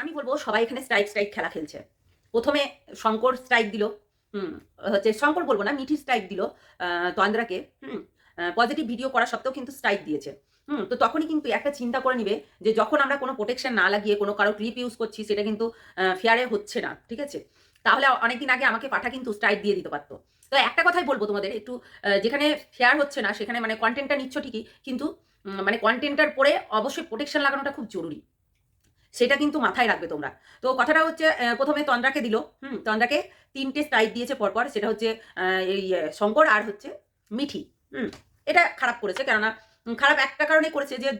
আমি বলব সবাই এখানে স্ট্রাইক স্ট্রাইক খেলা খেলছে। প্রথমে শঙ্কর স্ট্রাইক দিল, হুম, হচ্ছে শঙ্কর বলব না, মিঠি স্ট্রাইক দিল তন্দ্রাকে হুম পজিটিভ ভিডিও করা সত্ত্বেও কিন্তু স্ট্রাইক দিয়েছে। হুম, তো তখনই কিন্তু একটা চিন্তা করে নিবে যে যখন আমরা কোনো প্রোটেকশন না লাগিয়ে কোনো কারও ক্লিপ ইউজ করছি, সেটা কিন্তু ফেয়ারে হচ্ছে না, ঠিক আছে? তাহলে অনেকদিন আগে আমাকে পাঠা কিন্তু স্ট্রাইক দিয়ে দিতে পারতো। তো একটা কথাই বলব তোমাদের, একটু যেখানে ফেয়ার হচ্ছে না, সেখানে মানে কন্টেন্টটা নিচ্ছ ঠিকই, কিন্তু মানে কন্টেন্টটার পরে অবশ্যই প্রোটেকশন লাগানোটা খুব জরুরি। সেটা কিন্তু মাথায় রাখবে তোমরা। তো কথাটা হচ্ছে প্রথমে তন্দ্রাকে দিল। হুম, তন্দ্রাকে তিনটে স্ট্রাইক দিয়েছে পরপর। সেটা হচ্ছে এই শঙ্কর আর হচ্ছে মিঠি। হুম, এটা খারাপ করেছে কেননা খারাপ একটা কারণে করেছে যে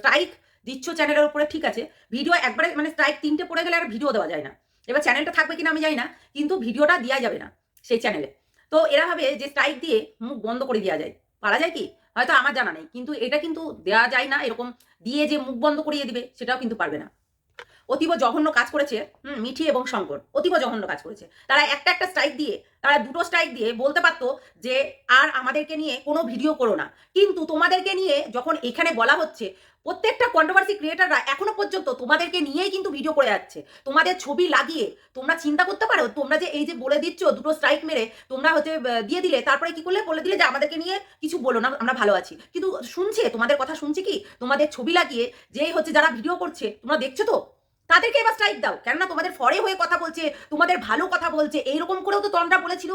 স্ট্রাইক দিচ্ছ চ্যানেলের উপরে, ঠিক আছে। ভিডিও একবারে মানে স্ট্রাইক তিনটে পড়ে গেলে আর ভিডিও দেওয়া যায় না। এবার চ্যানেলটা থাকবে কিনা আমি জানি না, কিন্তু ভিডিওটা দেওয়া যাবে না সেই চ্যানেলে তো এরা ভাবে যে স্ট্রাইক দিয়ে মুখ বন্ধ করে দেওয়া যায়। পারা যায় কি? হয়তো আমার জানা নেই, কিন্তু এটা কিন্তু দেওয়া যায় না, এরকম দিয়ে যে মুখ বন্ধ করিয়ে দিবে, সেটাও কিন্তু পারবে না। অতীব জঘন্য কাজ করেছে, হুম, মিঠি এবং শঙ্কর, অতীব জঘন্য কাজ করেছে। তারা একটা একটা স্ট্রাইক দিয়ে, তারা দুটো স্ট্রাইক দিয়ে বলতে পারতো যে, আর আমাদেরকে নিয়ে কোনো ভিডিও করো না। কিন্তু তোমাদেরকে নিয়ে যখন এখানে বলা হচ্ছে, প্রত্যেকটা কন্ট্রোভার্সি ক্রিয়েটাররা এখনও পর্যন্ত তোমাদেরকে নিয়েই কিন্তু ভিডিও করে যাচ্ছে। তোমাদের ছবি লাগিয়ে তোমরা চিন্তা করতে পারো, তোমরা যে এই যে বলে দিচ্ছ, দুটো স্ট্রাইক মেরে তোমরা হচ্ছে দিয়ে দিলে, তারপরে কি করলে? বলে দিলে যে, আমাদেরকে নিয়ে কিছু বলো না, আমরা ভালো আছি। কিন্তু শুনছে, তোমাদের কথা শুনছে কি? তোমাদের ছবি লাগিয়ে, যেই হচ্ছে যারা ভিডিও করছে, তোমরা দেখছ তো? তাদেরকে এবার স্ট্রাইক দাও। কেননা তোমাদের ফরে হয়ে কথা বলছে, তোমাদের ভালো কথা বলছে, এইরকম করেও তো তন্দ্রা বলেছিল।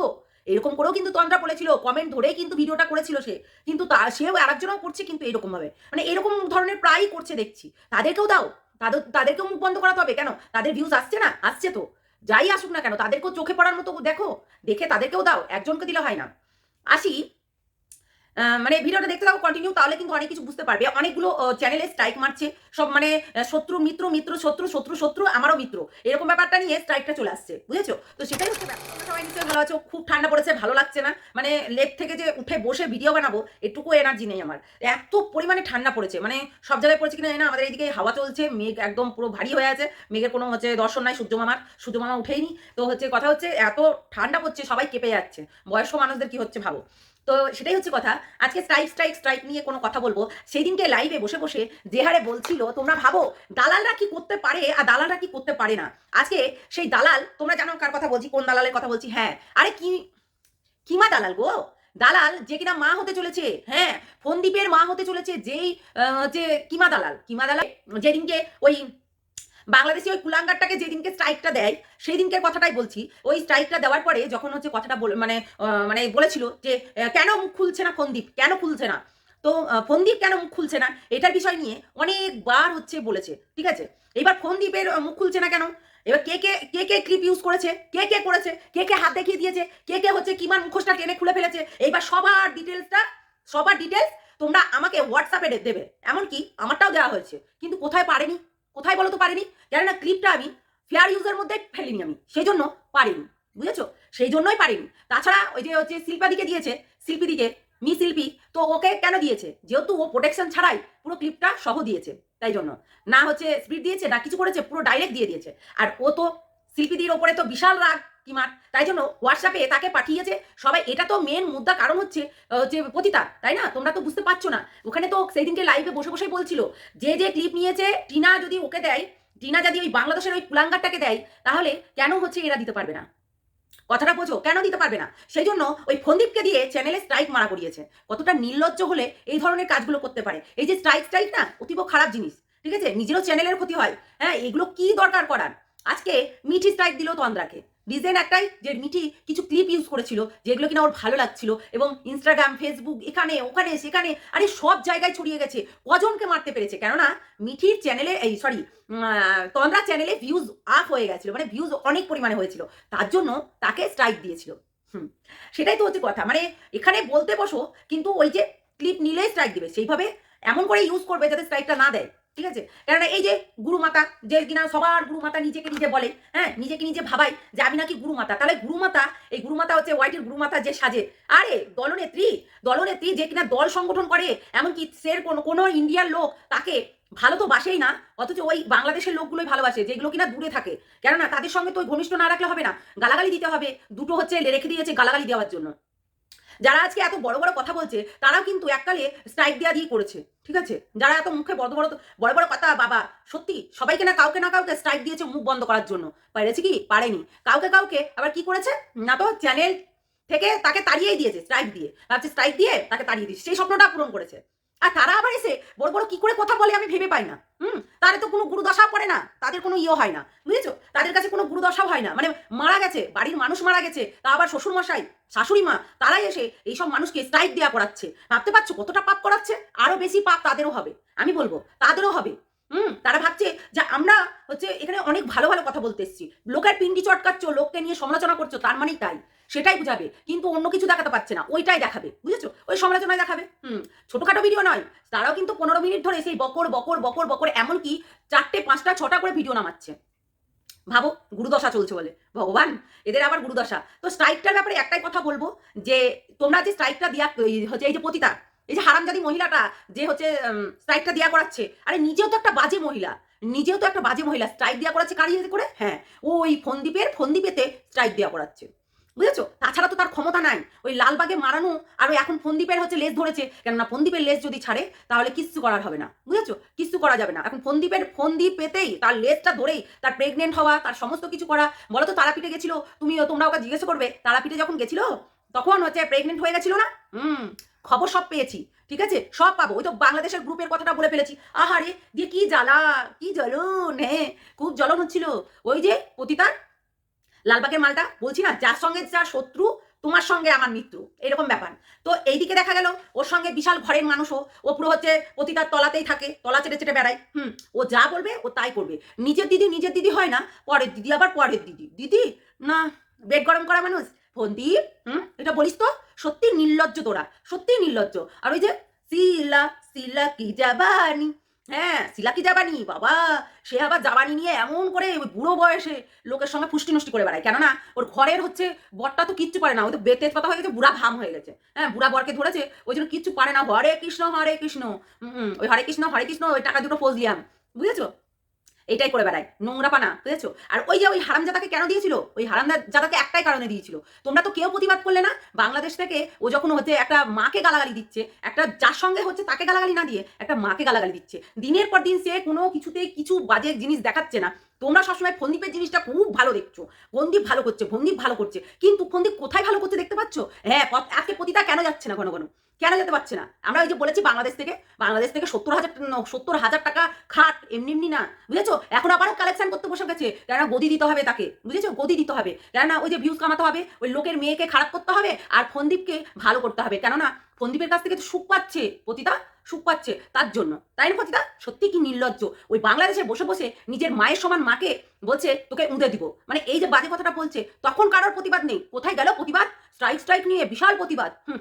এরকম করেও কিন্তু তন্দ্রা বলেছিল কমেন্ট ধরেই কিন্তু ভিডিওটা করেছিল সে। কিন্তু তা, সেও আরেকজনও করছে কিন্তু এরকমভাবে মানে এরকম ধরনের প্রায়ই করছে দেখছি। তাদেরকেও দাও। তাদের, তাদেরকেও মুখ বন্ধ করাতে হবে। কেন? তাদের ভিউজ আসছে না? আসছে তো। যাই আসুক না কেন, তাদেরকেও চোখে পড়ার মতো দেখো। দেখে তাদেরকেও দাও। একজনকে দিলে হয় না। আসি। মানে ভিডিওটা দেখতে থাকো কন্টিনিউ তাহলে কিন্তু অনেক কিছু বুঝতে পারবে। অনেকগুলো চ্যানেলে স্ট্রাইক মারছে, সব মানে শত্রু, মিত্র মিত্র, শত্রু শত্রু শত্রু, আমারও মিত্র। এরকম ব্যাপারটা নিয়ে স্ট্রাইকটা চলে আসছে, বুঝেছ? তো সেটাই হচ্ছে সবাই নিশ্চয়ই ভালো আছো, খুব ঠান্ডা পড়েছে, ভালো লাগছে না। মানে লেপ থেকে যে উঠে বসে ভিডিও বানাবো, এটুকু এনার্জি নেই আমার। এত পরিমাণে ঠান্ডা পড়েছে মানে সব জায়গায় পড়েছে কিনা না, আমাদের এইদিকে হাওয়া চলছে, মেঘ একদম পুরো ভারী হয়ে আছে। মেঘের কোনো হচ্ছে দর্শন নাই, সূর্য মামার, সূর্য মামা উঠেইনি। তো হচ্ছে কথা হচ্ছে, এত ঠান্ডা পড়ছে, সবাই কেঁপে যাচ্ছে। বয়স্ক মানুষদের কি হচ্ছে ভাবো? তো সেটাই হচ্ছে কথা। আজকে স্ট্রাইক স্ট্রাইক স্ট্রাইক নিয়ে কোনো কথা বলব। সেই দিনকে লাইভে বসে বসে যে হারে বলছিল, তোমরা ভাবো, দালালরা কি করতে পারে আর দালালরা কি করতে পারে না? আজকে সেই দালাল, তোমরা জানো কার কথা বলছি, কোন দালালের কথা বলছি? হ্যাঁ। আরে কি, কিমা দালাল গো? দালাল যে কিনা মা হতে চলেছে হ্যাঁ? ফন্দীপের মা হতে চলেছে, যেই যে কিমা দালাল কিমা দালাল, যেদিনকে ওই বাংলাদেশি ওই কুলাঙ্গারটাকে যেদিনকে স্ট্রাইকটা দেয় সেই দিনকের কথাটাই বলছি। ওই স্ট্রাইকটা দেওয়ার পরে যখন হচ্ছে কথাটা মানে মানে বলেছিল যে কেন মুখ খুলছে না ফন্দীপ? কেন খুলছে না? তো ফন্দীপ কেন মুখ খুলছে না? এটার বিষয় নিয়ে অনেকবার হচ্ছে বলেছে, ঠিক আছে? এবার ফন্দীপের মুখ খুলছে না কেন? এবার কে কে কে কে ক্লিপ ইউজ করেছে? কে কে করেছে? কে কে হাত দেখিয়ে দিয়েছে? কে কে হচ্ছে কিমান মুখোশটা টেনে খুলে ফেলেছে? এইবার সবার ডিটেলসটা সবার ডিটেলস তোমরা আমাকে হোয়াটসঅ্যাপে দেবে। এমনকি আমারটাও দেওয়া হয়েছে। কিন্তু কোথায় পারেনি? কোথায় বলো তো পারিনি? জানি না ক্লিপটা আমি ফেয়ার ইউজের মধ্যে ফেলিনি আমি। সেই জন্য পারিনি, বুঝেছ? সেই জন্যই পারিনি। তাছাড়া ওই যে হচ্ছে শিল্পাদিকে দিয়েছে শিল্পীদিকে মি শিল্পী, তো ওকে কেন দিয়েছে? যেহেতু ও প্রোটেকশন ছাড়াই পুরো ক্লিপটা সহ দিয়েছে, তাই জন্য। না হচ্ছে স্পিড দিয়েছে, না কিছু করেছে, পুরো ডাইরেক্ট দিয়ে দিয়েছে। আর ও তো শিল্পীদির ওপরে তো বিশাল রাগ কিমার তাই জন্য হোয়াটসঅ্যাপে তাকে পাঠিয়েছে সবাই, এটা তো মেন মুদ্রা কারণ হচ্ছে হচ্ছে পতিতা, তাই না? তোমরা তো বুঝতে পারছ না। ওখানে তো সেই দিনকে লাইভে বসে বসে বলছিল, যে যে ক্লিপ নিয়েছে, টিনা যদি ওকে দেয়, টিনা যদি ওই বাংলাদেশের ওই কুলাঙ্গারটাকে দেয়, তাহলে কেন হচ্ছে এরা দিতে পারবে না? কথাটা বোঝো, কেন দিতে পারবে না? সেই জন্য ওই ফন্দীপকে দিয়ে চ্যানেলে স্ট্রাইক মারা করিয়েছে। কতটা নির্লজ্জ হলে এই ধরনের কাজগুলো করতে পারে। এই যে স্ট্রাইক স্ট্রাইক না, অতীব খারাপ জিনিস, ঠিক আছে? নিজেরও চ্যানেলের ক্ষতি হয়। হ্যাঁ এগুলো কি দরকার করার? আজকে মিঠি স্ট্রাইক দিল তন্দ্রাকে রিজেন একটাই যে মিঠি কিছু ক্লিপ ইউজ করেছিল যেগুলো কিনা ওর ভালো লাগছিল এবং ইনস্টাগ্রাম ফেসবুক এখানে, ওখানে, সেখানে, আরে সব জায়গায় ছড়িয়ে গেছে। কজনকে মারতে পেরেছে? কেননা মিঠির চ্যানেলে এই সরি তন্দ্রা চ্যানেলে ভিউজ আপ হয়ে গেছিল মানে ভিউজ অনেক পরিমাণে হয়েছিল। তার জন্য তাকে স্ট্রাইক দিয়েছিল। হুম, সেটাই তো হচ্ছে কথা। মানে এখানে বলতে বসো, কিন্তু ওই যে ক্লিপ নিলেই স্ট্রাইক দিবে। সেইভাবে এমন করে ইউজ করবে যাতে স্ট্রাইকটা না দেয়। ঠিক আছে? কেননা এই যে গুরুমাতা, যে কিনা সবার গুরুমাতা নিজেকে নিজে বলে হ্যাঁ? নিজেকে নিজে ভাবাই যে আমি নাকি গুরুমাতা। তাহলে গুরুমাতা, এই গুরুমাতা হচ্ছে হোয়াইটের গুরুমাতা যে সাজে। আরে, দলনেত্রী দলনেত্রী যে কিনা দল সংগঠন করে, এমনকি সের কোনো কোনো ইন্ডিয়ার লোক তাকে ভালো তো বাসেই না, অথচ ওই বাংলাদেশের লোকগুলোই ভালোবাসে, যেগুলো কিনা দূরে থাকে। কেননা তাদের সঙ্গে তো ওই ঘনিষ্ঠ না রাখলে হবে না। গালাগালি দিতে হবে। দুটো হচ্ছে রেখে দিয়েছে গালাগালি দেওয়ার জন্য। যারা আজকে এত বড় বড় কথা বলছে তারা কিন্তু এককালে স্ট্রাইক দেওয়া দিয়ে করেছে, ঠিক আছে? যারা এত মুখে বড় বড় বড় বড় কথা, বাবা, সত্যি, সবাইকে না কাউকে না কাউকে স্ট্রাইক দিয়েছে মুখ বন্ধ করার জন্য। পেরেছে কি? পারেনি। কাউকে কাউকে আবার কি করেছে? না তো চ্যানেল থেকে তাকে তাড়িয়েই দিয়েছে স্ট্রাইক দিয়ে। ভাবছে স্ট্রাইক দিয়ে তাকে তাড়িয়ে দিয়েছে। সেই স্বপ্নটা পূরণ করেছে। আর তারা আবার এসে বড় বড় কি করে কথা বলে আমি ভেবে পাই না। হুম? তাদের তো কোনো গুরুদশা পড়ে না, তাদের কোনো ইয়ে হয় না, বুঝেছ? তাদের কাছে কোনো গুরুদশাও হয় না মানে মারা গেছে, বাড়ির মানুষ মারা গেছে, তা আবার শ্বশুর মশাই শাশুড়ি মা, তারাই এসে এইসব মানুষকে স্ট্রাইক দেওয়া করাচ্ছে। ভাবতে পারছ কতটা পাপ করাচ্ছে? আরও বেশি পাপ তাদেরও হবে, আমি বলব, তাদেরও হবে। হুম, তারা ভাবছে যে আমরা হচ্ছে এখানে অনেক ভালো ভালো কথা বলতে এসেছি। লোকের পিন্ডি চটকাচ্ছ, লোককে নিয়ে সমালোচনা করছ, তার মানেই তাই। সেটাই বুঝাবে। কিন্তু অন্য কিছু দেখাতে পারছে না, ওইটাই দেখাবে, বুঝেছ? ওই সমালোচনায় দেখাবে। হুম, ছোটোখাটো ভিডিও নয়, তারাও কিন্তু পনেরো মিনিট ধরে সেই বকর বকর বকর বকর, এমনকি চারটে, পাঁচটা, ছটা করে ভিডিও নামাচ্ছে। ভাবো, গুরুদশা চলছে বলে। ভগবান, এদের আবার গুরুদশা। তো স্ট্রাইকটার ব্যাপারে একটাই কথা বলব, যে তোমরা যে স্ট্রাইকটা দিয়া হচ্ছে, এই যে পতিতা, এই যে হারামজাদি মহিলাটা যে হচ্ছে স্ট্রাইকটা দেওয়া করাচ্ছে, আরে নিজেও তো একটা বাজে মহিলা, নিজেও তো একটা বাজে মহিলা স্ট্রাইক দেওয়া করাচ্ছে কার করে? হ্যাঁ ওই ফন্দীপের ফন্দীপেতে স্ট্রাইক দেওয়া করাচ্ছে। বুঝেছ? তাছাড়া তো তার ক্ষমতা নাই। ওই লালবাগে মারানো আর ওই এখন ফন্দীপের হচ্ছে লেজ ধরেছে। কেননা ফন্দীপের লেজ যদি ছাড়ে, তাহলে কিচ্ছু করার হবে না। বুঝেছ? কিচ্ছু করা যাবে না। এখন ফন্দীপের, ফন্দীপ পেতেই তার লেজটা ধরেই তার প্রেগনেন্ট হওয়া, তার সমস্ত কিছু করা বলো তো তারাপীঠে গেছিল তুমি তোমরা ওকে জিজ্ঞেস করবে, তারাপীঠে যখন গেছিল, তখন হচ্ছে প্রেগনেন্ট হয়ে গেছিল না? হুম, খবর সব পেয়েছি, ঠিক আছে? সব পাবো। ওই তো বাংলাদেশের গ্রুপের কথাটা বলে ফেলেছি। আহারে, দিয়ে কি জ্বালা, কি জ্বলন হ্যাঁ? খুব জ্বলন হচ্ছিল। ওই যে পতিতার লালবাগের মালটা বলছি না, যার সঙ্গে যার শত্রু, তোমার সঙ্গে আমার মৃত্যু। এরকম ব্যাপার। তো এইদিকে দেখা গেল, ওর সঙ্গে বিশাল ঘরের মানুষও ও পুরো হচ্ছে পতিতার তলাতেই থাকে, তলা চেটে চেটে বেড়ায়। হুম, ও যা বলবে, ও তাই করবে। নিজের দিদি নিজের দিদি হয় না, পরের দিদি আবার পরের দিদি। দিদি, না বেড গরম করা মানুষ। ফন্দীপ হুম, এটা বলিস তো সত্যি নির্লজ্জ তোরা সত্যি নির্লজ্জ। আর ওই যে শিলা শিলা কি জাবানি? হ্যাঁ শিলাকি জাবানি বাবা। সে আবার জাবানি নিয়ে এমন করে ওই বুড়ো বয়সে লোকের সঙ্গে ফুষ্টি নষ্টি করে বেড়ায়। কেননা ওর ঘরের হচ্ছে বরটা তো কিচ্ছু পারে না ওই তো বেতেজ পাতা হয়ে গেছে, বুড়া ভাম হয়ে গেছে। হ্যাঁ বুড়া বরকে ধরেছে, ওই জন্য কিচ্ছু পারে না। হরে কৃষ্ণ হরে কৃষ্ণ। ওই হরে কৃষ্ণ হরে কৃষ্ণ, ওই টাকা দুটো পোজ দিয়াম বুঝেছ? এটাই করে বেড়ায়। নোংরা পানা, বুঝেছ? আর ওই যে ওই হারামজাদাকে কেন দিয়েছিল? ওই হারামজাদাকে একটাই কারণে দিয়েছিল। তোমরা তো কেউ প্রতিবাদ করলে না? বাংলাদেশ থেকে ও যখন হচ্ছে একটা মাকে গালাগালি দিচ্ছে, একটা যার সঙ্গে হচ্ছে তাকে গালাগালি না দিয়ে একটা মাকে গালাগালি দিচ্ছে। দিনের পর দিন সে কোনো কিছুতে কিছু বাজে জিনিস দেখাচ্ছে না। তোমরা সবসময় ফন্দীপের জিনিসটা খুব ভালো দেখছ। ফন্দীপ ভালো করছে ফন্দীপ ভালো করছে। কিন্তু ফন্দীপ কোথায় ভালো করছে দেখতে পাচ্ছ? হ্যাঁ আজকে পতিতা কেন যাচ্ছে না ঘন ঘন কেন যেতে পারছে না? আমরা ওই যে বলেছি বাংলাদেশ থেকে বাংলাদেশ থেকে সত্তর হাজার সত্তর হাজার টাকা খাট, এমনি এমনি না, বুঝেছ? এখন আবারও কালেকশন করতে বসে গেছে। কেননা গদি দিতে হবে তাকে, বুঝেছ? গদি দিতে হবে। কেননা ওই যে ভিউজ কামাতে হবে, ওই লোকের মেয়েকে খারাপ করতে হবে, আর ফন্দীপকে ভালো করতে হবে। কেননা ফন্দীপের কাছ থেকে তো সুখ পাচ্ছে, পতিতা, সুখ পাচ্ছে তার জন্য। তাই না পতিতা? সত্যি কি নির্লজ্জ? ওই বাংলাদেশে বসে বসে নিজের মায়ের সমান মাকে বলছে, তোকে উঁদে দিব। মানে এই যে বাজে কথাটা বলছে, তখন কারোর প্রতিবাদ নেই। কোথায় গেল প্রতিবাদ? স্ট্রাইক স্ট্রাইক নিয়ে বিশাল প্রতিবাদ। হুম।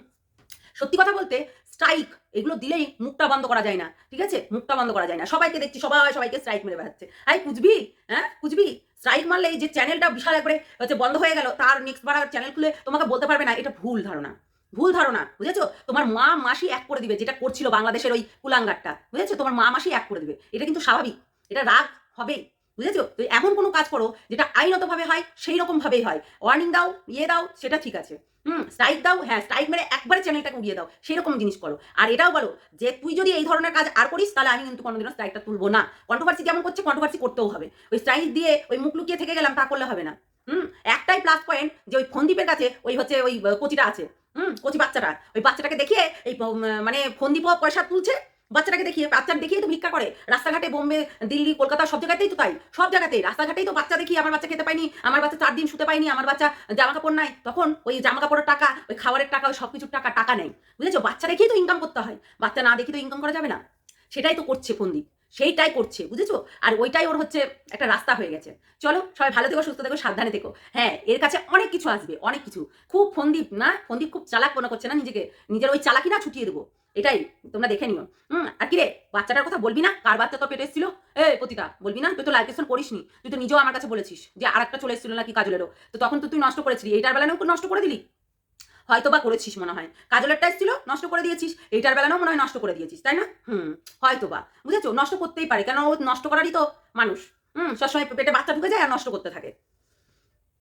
সত্যি কথা বলতে, স্ট্রাইক, এগুলো দিলেই মুখটা বন্ধ করা যায় না, ঠিক আছে? মুখটা বন্ধ করা যায় না। সবাইকে দেখছি, সবাই, সবাইকে স্ট্রাইক মেরে বেড়াচ্ছে। হাই কুচবি হ্যাঁ? কুচবি স্ট্রাইক মারলে এই যে চ্যানেলটা বিশাল একবারে হচ্ছে বন্ধ হয়ে গেল, তার নেক্সট বার চ্যানেল খুলে তোমাকে বলতে পারবে না, এটা ভুল ধারণা। ভুল ধারণা, বুঝেছ? তোমার মা মাসি এক করে দিবে, যেটা করছিল বাংলাদেশের ওই কুলাঙ্গারটা, বুঝেছ? তোমার মা মাসি এক করে দিবে, এটা কিন্তু স্বাভাবিক, এটা রাগ হবেই, বুঝেছ? তো এমন কোনো কাজ করো যেটা আইনতভাবে হয় সেই রকম ভাবেই হয় ওয়ার্নিং দাও ইয়ে দাও, সেটা ঠিক আছে, হুম স্ট্রাইক দাও হ্যাঁ স্ট্রাইক মেরে একবারে চ্যানেলটাকে উড়িয়ে দাও সেরকম জিনিস করো, আর এটাও বলো যে তুই যদি এই ধরনের কাজ আর করিস, তাহলে আমি কিন্তু কোনোদিনও স্ট্রাইকটা তুলবো না কন্ট্রোভার্সি যেমন করছে কন্ট্রোভার্সি করতেও হবে, ওই স্ট্রাইক দিয়ে ওই মুখ লুকিয়ে থেকে গেলাম, তা করলে হবে না। হুম, একটাই প্লাস পয়েন্ট যে ওই ফন্দীপের কাছে ওই হচ্ছে ওই কচিটা আছে। হুম, কচি বাচ্চাটা। ওই বাচ্চাটাকে দেখিয়ে এই মানে ফন্দীপ পয়সা তুলছে, বাচ্চাটাকে দেখিয়ে বাচ্চাটা দেখিয়ে তো ভিক্ষা করে। রাস্তাঘাটে বোম্বে, দিল্লি, কলকাতা সব জায়গাতেই তো তাই, সব জায়গাতেই। রাস্তাঘাটেই তো বাচ্চা দেখি আমার বাচ্চা খেতে পাইনি, আমার বাচ্চা চার দিন শুতে পাইনি, আমার বাচ্চা জামা কাপড় নাই। তখন ওই জামা কাপড়ের টাকা, ওই খাবারের টাকা, ওই সব কিছুর টাকা টাকা নেই। বুঝেছ? বাচ্চা দেখেই তো ইনকাম করতে হয়। বাচ্চা না দেখি তো ইনকাম করা যাবে না। সেটাই তো করছে ফন্দীপ। সেইটাই করছে, বুঝেছ? আর ওইটাই ওর হচ্ছে একটা রাস্তা হয়ে গেছে। চলো, সবাই ভালো থেকো, সুস্থ থেকো, সাবধানে থেকো। হ্যাঁ এর কাছে অনেক কিছু আসবে, অনেক কিছু। খুব ফন্দীপ না ফন্দীপ খুব চালাক মনে করছে না নিজেকে? নিজের ওই চালাকি না ছুটিয়ে দেবো। এটাই, তোমরা দেখে নিও। হুম, আর কি রে, বাচ্চাটার কথা বলবি না? কার বাচ্চা তো পেটে এসেছিল? এ, পতিতা, বলবি না? তুই তো লাইকেশন করিসনি। তুই তো নিজেও আমার কাছে বলেছিস যে আর একটা চলে এসেছিল নাকি কাজলেরও। তো তখন তো তুই নষ্ট করেছিলি। এইটার বেলা নষ্ট করে দিলি। হয়তো বা করেছিস মনে হয়। কাজলেরটা এসেছিল, নষ্ট করে দিয়েছিস, এইটার বেলাও মনে হয় নষ্ট করে দিয়েছিস, তাই না? হুম হয়তো বা বুঝেছ? নষ্ট করতেই পারে, কেন নষ্ট করারই তো মানুষ। হুম, সবসময় পেটে বাচ্চা ঢুকে যায় আর নষ্ট করতে থাকে।